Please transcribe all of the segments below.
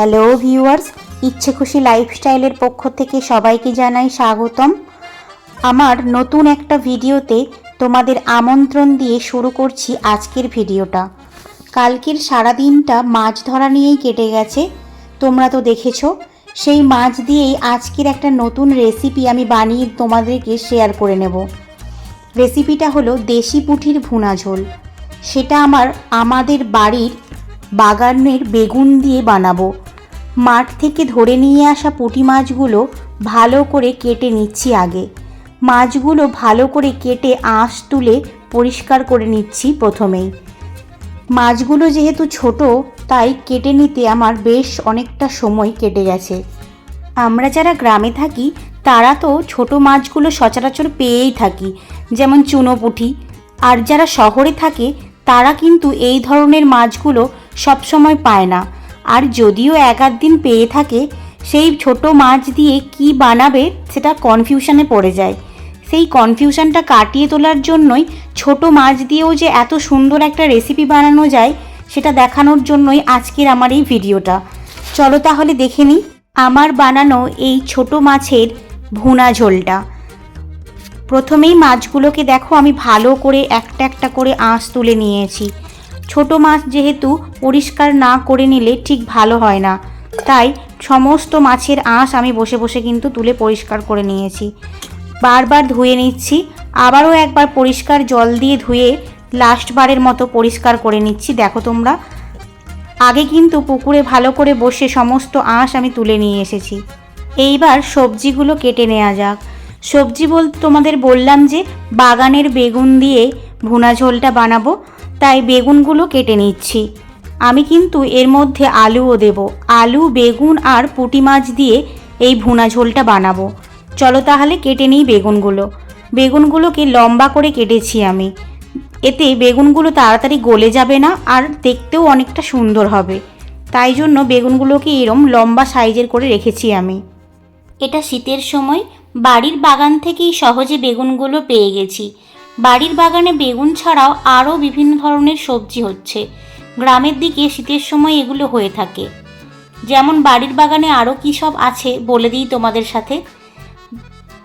Hello viewers ইচ্ছে খুশি লাইফস্টাইলের পক্ষ থেকে সবাইকে জানাই স্বাগতম। আমার নতুন একটা ভিডিওতে তোমাদের আমন্ত্রণ দিয়ে শুরু করছি আজকের ভিডিওটা। কালকের সারাদিনটা মাছ ধরা নিয়েই কেটে গেছে। তোমরা তো দেখেছ, সেই মাছ দিয়েই আজকের একটা নতুন রেসিপি আমি বানিয়ে তোমাদেরকে শেয়ার করে নেব। রেসিপিটা হলো দেশি পুঁঠির ভুনা ঝোল। সেটা আমার, আমাদের বাড়ির বাগানের বেগুন দিয়ে বানাবো। মাঠ থেকে ধরে নিয়ে আসা পুঁটি মাছগুলো ভালো করে কেটে নিচ্ছি আগে। মাছগুলো ভালো করে কেটে আঁশ তুলে পরিষ্কার করে নিচ্ছি প্রথমেই। মাছগুলো যেহেতু ছোট, তাই কেটে নিতে আমার বেশ অনেকটা সময় কেটে গেছে। আমরা যারা গ্রামে থাকি, তারা তো ছোট মাছগুলো সচরাচর পেয়েই থাকি, যেমন চুনো পুঁটি। আর যারা শহরে থাকে, তারা কিন্তু এই ধরনের মাছগুলো সবসময় পায় না। আর যদিও এক আধ দিন পেয়ে থাকে, সেই ছোট মাছ দিয়ে কি বানাবে সেটা কনফিউশনে পড়ে যায়। সেই কনফিউশনটা কাটিয়ে তোলার জন্যই ছোট মাছ দিয়েও যে এত সুন্দর একটা রেসিপি বানানো যায়, সেটা দেখানোর জন্যই আজকের আমার এই ভিডিওটা চলো তাহলে দেখে নিই আমার বানানো এই ছোট মাছের ভুনা ঝোলটা। প্রথমেই মাছগুলোকে দেখো, আমি ভালো করে একটা একটা করে আঁশ তুলে নিয়েছি। ছোট মাছ যেহেতু পরিষ্কার না করে নিলে ঠিক ভালো হয় না। তাই সমস্ত মাছের আঁশ আমি বসে বসে কিন্তু তুলে পরিষ্কার করে নিয়েছি। বারবার ধুয়ে নিচ্ছি, আবারও একবার পরিষ্কার জল দিয়ে ধুয়ে লাস্টবারের মতো পরিষ্কার করে নিচ্ছি। দেখো তোমরা। আগে কিন্তু পুকুরে ভালো করে বসে সমস্ত আঁশ আমি তুলে নিয়ে এসেছি। এইবার সবজিগুলো কেটে নেওয়া যাক। সবজি বলতে তোমাদের বললাম যে বাগানের বেগুন দিয়ে ভুনা ঝোলটা বানাবো। তাই বেগুনগুলো কেটে নিচ্ছি। আমি কিন্তু এর মধ্যে আলুও দেব। আলু, বেগুন আর পুঁটি মাছ দিয়ে এই ভুনা ঝোলটা বানাবো। চলো তাহলে কেটে নিই বেগুনগুলো। বেগুনগুলোকে লম্বা করে কেটেছি আমি। এতে বেগুনগুলো তাড়াতাড়ি গলে যাবে না আর দেখতেও অনেকটা সুন্দর হবে। তাই জন্য বেগুনগুলোকে এরম লম্বা সাইজের করে রেখেছি আমি। এটা শীতের সময় বাড়ির বাগান থেকেই সহজে বেগুনগুলো পেয়ে গেছি। বাড়ির বাগানে বেগুন ছাড়াও আরও বিভিন্ন ধরনের সবজি হচ্ছে। গ্রামের দিকে শীতের সময় এগুলো হয়ে থাকে। যেমন বাড়ির বাগানে আরও কী সব আছে বলে দিই তোমাদের সাথে।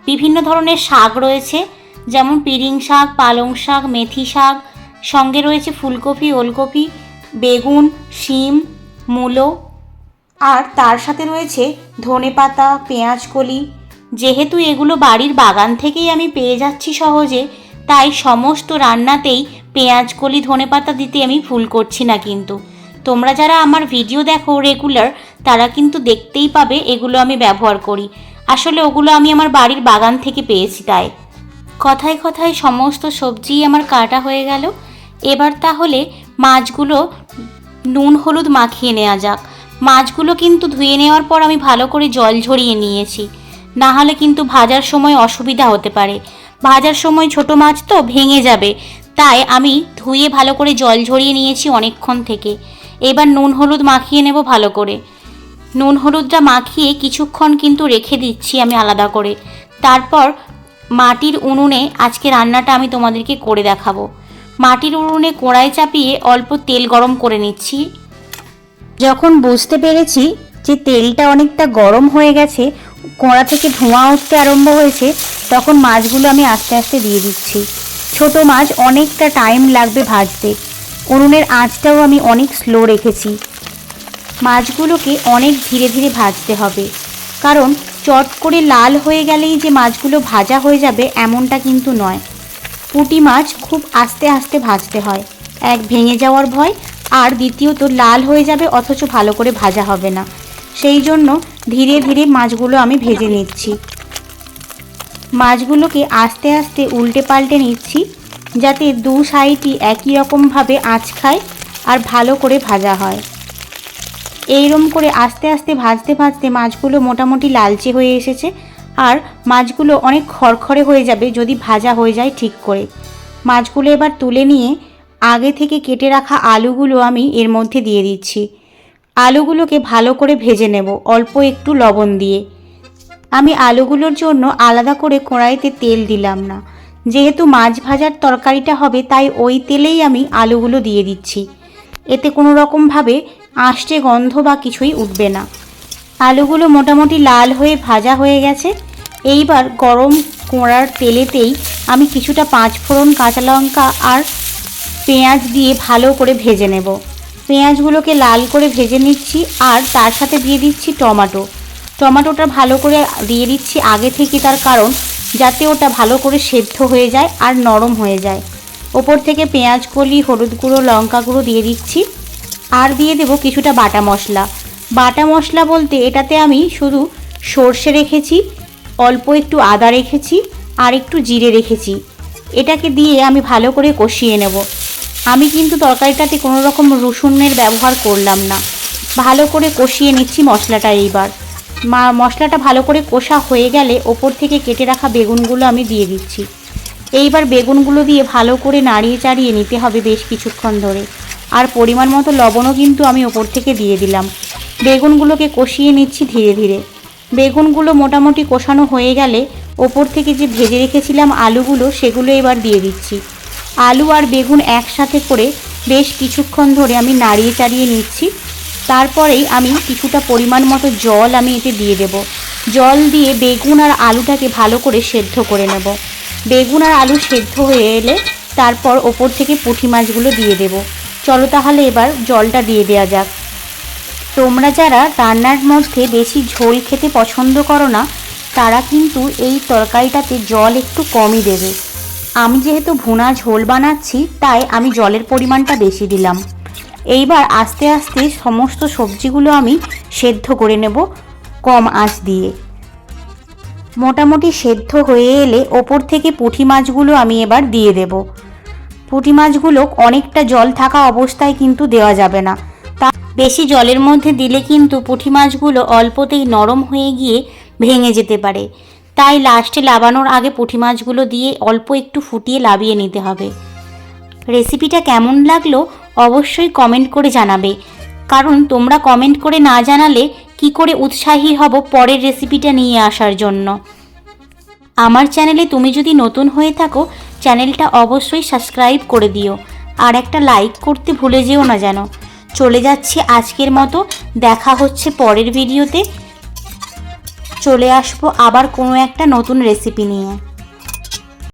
বিভিন্ন ধরনের শাক রয়েছে, যেমন পিরিং শাক, পালং শাক, মেথি শাক, সঙ্গে রয়েছে ফুলকপি, ওলকপি, বেগুন, শিম, মূলো। আর তার সাথে রয়েছে ধনেপাতা পেঁয়াজ কলি। যেহেতু এগুলো বাড়ির বাগান থেকেই আমি পেয়ে যাচ্ছি সহজে তাই সমস্ত রান্নাতেই পেঁয়াজ, কলি ধনেপাতা দিতে আমি ভুল করছি না কিন্তু। তোমরা যারা আমার ভিডিও দেখো রেগুলার তারা কিন্তু দেখতেই পাবে এগুলো আমি ব্যবহার করি। আসলে ওগুলো আমি আমার বাড়ির বাগান থেকে পেয়েছি তাই। কথায় কথায় সমস্ত সবজি আমার কাটা হয়ে গেল। এবার তাহলে মাছগুলো নুন, হলুদ মাখিয়ে নেওয়া যাক। মাছগুলো কিন্তু ধুয়ে নেওয়ার পর আমি ভালো করে জল ঝরিয়ে নিয়েছি। না হলে কিন্তু ভাজার সময় অসুবিধা হতে পারে। ভাজার সময় ছোট মাছ তো ভেঙে যাবে। তাই আমি ধুয়ে ভালো করে জল ঝরিয়ে নিয়েছি অনেকক্ষণ থেকে। এবার নুন হলুদ মাখিয়ে নেব ভালো করে। নুন হলুদটা মাখিয়ে কিছুক্ষণ কিন্তু রেখে দিচ্ছি আমি আলাদা করে। তারপর মাটির উনুনে আজকে রান্নাটা আমি তোমাদেরকে করে দেখাবো। মাটির উনুনে কড়াই চাপিয়ে অল্প তেল গরম করে নিচ্ছি। যখন বুঝতে পেরেছি যে তেলটা অনেকটা গরম হয়ে গেছে, কড়া থেকে ধোঁয়া উঠতে আরম্ভ হয়েছে তখন মাছগুলো আমি আস্তে আস্তে দিয়ে দিচ্ছি। ছোট মাছ অনেকটা টাইম লাগবে ভাজতে। উনুনের আঁচটাও আমি অনেক স্লো রেখেছি। মাছগুলোকে অনেক ধীরে ধীরে ভাজতে হবে। কারণ চট করে লাল হয়ে গেলেই যে মাছগুলো ভাজা হয়ে যাবে এমনটা কিন্তু নয়। পুঁটি মাছ খুব আস্তে আস্তে ভাজতে হয়। এক ভেঙে যাওয়ার ভয়, আর দ্বিতীয়ত লাল হয়ে যাবে অথচ ভালো করে ভাজা হবে না। সেই জন্য ধীরে ধীরে মাছগুলো আমি ভেজে নিচ্ছি। মাছগুলোকে আস্তে আস্তে উল্টে পাল্টে নিচ্ছি, যাতে দু সাইডই একই রকমভাবে আঁচ খায় আর ভালো করে ভাজা হয়। এইরম করে আস্তে আস্তে ভাজতে ভাজতে মাছগুলো মোটামুটি লালচে হয়ে এসেছে আর মাছগুলো অনেক খড়খড়ে হয়ে যাবে যদি ভাজা হয়ে যায় ঠিক করে। মাছগুলো এবার তুলে নিয়ে আগে থেকে কেটে রাখা আলুগুলো আমি এর মধ্যে দিয়ে দিচ্ছি। আলুগুলোকে ভালো করে ভেজে নেব, অল্প একটু লবণ দিয়ে। আমি আলুগুলোর জন্য আলাদা করে কড়াইতে তেল দিলাম না। যেহেতু মাছ ভাজার তরকারিটা হবে, তাই ওই তেলেই আমি আলুগুলো দিয়ে দিচ্ছি। এতে কোনো রকমভাবে আষ্টে গন্ধ বা কিছুই উঠবে না। আলুগুলো মোটামুটি লাল হয়ে ভাজা হয়ে গেছে। এইবার গরম কোঁড়ার তেলেতেই আমি কিছুটা পাঁচ ফোড়ন কাঁচা লঙ্কা আর পেঁয়াজ দিয়ে ভালো করে ভেজে নেব। পেঁয়াজগুলোকে লাল করে ভেজে নিচ্ছি আর তার সাথে দিয়ে দিচ্ছি টমেটো। টমেটোটা ভালো করে দিয়ে দিচ্ছি আগে থেকে তার কারণ, যাতে ওটা ভালো করে সেদ্ধ হয়ে যায় আর নরম হয়ে যায়। ওপর থেকে পেঁয়াজ, কলি, হলুদ গুঁড়ো, লঙ্কা গুঁড়ো দিয়ে দিচ্ছি। আর দিয়ে দেবো কিছুটা বাটা মশলা। বাটা মশলা বলতে এটাতে আমি শুধু সর্ষে রেখেছি, অল্প একটু আদা রেখেছি আর একটু জিরে রেখেছি। এটাকে দিয়ে আমি ভালো করে কষিয়ে নেব। আমি কিন্তু তরকারিটাতে কোনো রকম রসুনের ব্যবহার করলাম না। ভালো করে কষিয়ে নিচ্ছি মশলাটা এইবার। মা, মশলাটা ভালো করে কষা হয়ে গেলে ওপর থেকে কেটে রাখা বেগুনগুলো আমি দিয়ে দিচ্ছি। এইবার বেগুনগুলো দিয়ে ভালো করে নাড়িয়ে চাড়িয়ে নিতে হবে বেশ কিছুক্ষণ ধরে। আর পরিমাণ মতো লবণও কিন্তু আমি ওপর থেকে দিয়ে দিলাম। বেগুনগুলোকে কষিয়ে নিচ্ছি ধীরে ধীরে। বেগুনগুলো মোটামুটি কষানো হয়ে গেলে ওপর থেকে যে ভেজে রেখেছিলাম আলুগুলো, সেগুলো এবার দিয়ে দিচ্ছি। আলু আর বেগুন একসাথে করে বেশ কিছুক্ষণ ধরে আমি নাড়িয়ে চাড়িয়ে নিচ্ছি। তারপরেই আমি কিছুটা পরিমাণ মতো জল আমি এতে দিয়ে দেব। জল দিয়ে বেগুন আর আলুটাকে ভালো করে সেদ্ধ করে নেব। বেগুন আর আলু সেদ্ধ হয়ে এলে তারপর ওপর থেকে পুঁটি মাছগুলো দিয়ে দেব। চলো তাহলে এবার জলটা দিয়ে দেওয়া যাক। তোমরা যারা রান্নার মধ্যে বেশি ঝোল খেতে পছন্দ করো না, তারা কিন্তু এই তরকারিটাতে জল একটু কমই দেবে। আমি যেহেতু ভুনা ঝোল বানাচ্ছি, তাই আমি জলের পরিমাণটা বেশি দিলাম। এইবার আস্তে আস্তে সমস্ত সবজিগুলো আমি সেদ্ধ করে নেব কম আঁচ দিয়ে। মোটামুটি সেদ্ধ হয়ে এলে ওপর থেকে পুঁটি মাছগুলো আমি এবার দিয়ে দেব। পুঁটি মাছগুলো অনেকটা জল থাকা অবস্থায় কিন্তু দেওয়া যাবে না। তা বেশি জলের মধ্যে দিলে কিন্তু পুঁটি মাছগুলো অল্পতেই নরম হয়ে গিয়ে ভেঙে যেতে পারে। তাই লাস্টে লাবানোর আগে পুঁটি মাছগুলো দিয়ে অল্প একটু ফুটিয়ে লাবিয়ে নিতে হবে। রেসিপিটা কেমন লাগল অবশ্যই কমেন্ট করে জানাবে। কারণ তোমরা কমেন্ট করে না জানালে কি করে উৎসাহী হব পরের রেসিপিটা নিয়ে আসার জন্য। আমার চ্যানেলে তুমি যদি নতুন হয়ে থাকো চ্যানেলটা অবশ্যই সাবস্ক্রাইব করে দিও। আর একটা লাইক করতে ভুলে যেও না যেন। চলে যাচ্ছে আজকের মতো। দেখা হচ্ছে পরের ভিডিওতে চলে আসব আবার কোনো একটা নতুন রেসিপি নিয়ে।